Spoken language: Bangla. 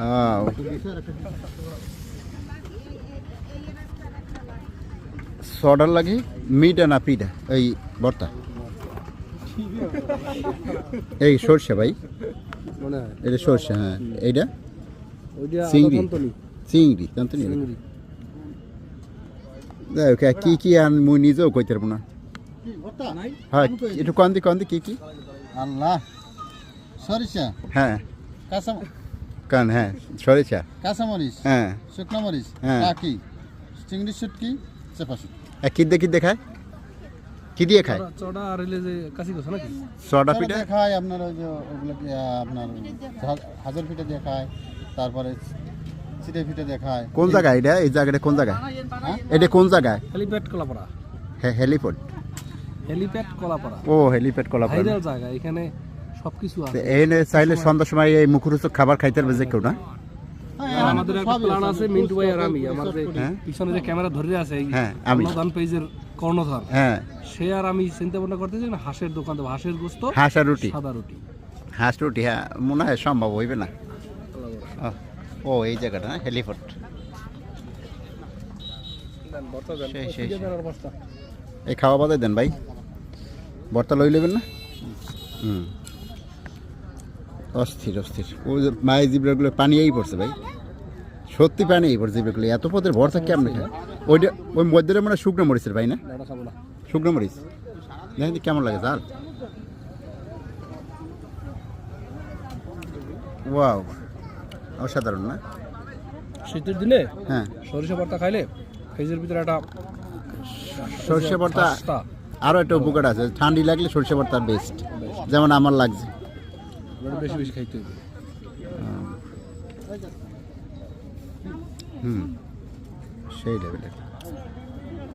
আহ, সডার লাগে মিটা না পিঠা এই ভর্তা এই সর্ষে ভাই এটা সর্ষে হ্যাঁ এইটা চিংড়ি। চিংড়ি হোক, কি কি আন মুই নিজেও কইতে পারব না হ্যাঁ একটু কন দি কন দি কি কি আল্লাহ সরিষা হ্যাঁ কাঁচা কান হ্যাঁ সরিষা কাঁচামরিচ হ্যাঁ। শুকনো মরিচ হ্যাঁ। কাকি চিংড়ি শুটকি চেপা শুটকি কি দিয়ে কি দেখায় কি দিয়ে খায়? চড়া আর হইলে যে কাশি গছ নাকি? সডা পিঠা? খায় আপনার ওই যে ওগুলো আপনার হাজার পিঠা দিয়ে খায় তারপরে চিটে পিঠে দিয়ে খায়। কোন জায়গায়? এটা এই জায়গাটা কোন জায়গায়? হ্যাঁ? এটা কোন জায়গায়? হেলিপ্যাড কলাপাড়া। হ্যাঁ হেলিপড হেলিপ্যাড কলাপাড়া। ও হেলিপ্যাড কলা ভাইরাল জায়গা এখানে সবকিছু আছে। এনে চাইলে সন্ধ্যার সময় এই মুখরোচক খাবার খাইতে পারবে যে কেউ না? আমাদের একটা প্ল্যান আছে মিন্টু ভাই আর আমি। আমার হ্যাঁ। পিছনে যে ক্যামেরা ধরে আছে হ্যাঁ, আমি। পেজের কর্ণধার হ্যাঁ। সে আর আমি চিন্তা ভাবনা করতেছি না হাঁসের দোকান দেবো। হাঁসের গোস্ত হাঁস আর রুটি। সাদা রুটি। হাঁস রুটি হ্যাঁ মনে হয় সম্ভব হইবে না। ও, এই জায়গাটা না সেই। এই খাওয়া বাদে দেন ভাই। বর্তা লই নেবেন না? হুম। অস্থির অস্থির। ওই যে মায়ের জিবরাগুলো পানিয়েই পড়ছে ভাই। সত্যি পানিই পড়ছে জিবরাগুলো। এত পদের ভরসা কেমন ওইটা ওই মধ্যে মানে শুকনো মরিচের ভাই না? শুকনো মরিচ। দেখেন কেমন লাগে জাল ওয়াও অসাধারণ না? শীতের দিনে হ্যাঁ। সরিষা ভর্তা খাইলে ফ্রিজের ভিতরে একটা সর্ষে ভর্তা আরও একটা উপকার আছে। ঠান্ডি লাগলে সর্ষে ভর্তা বেস্ট যেমন আমার লাগছে। বেশি বেশি খাইতে হবে। হুম সেই লেভেলের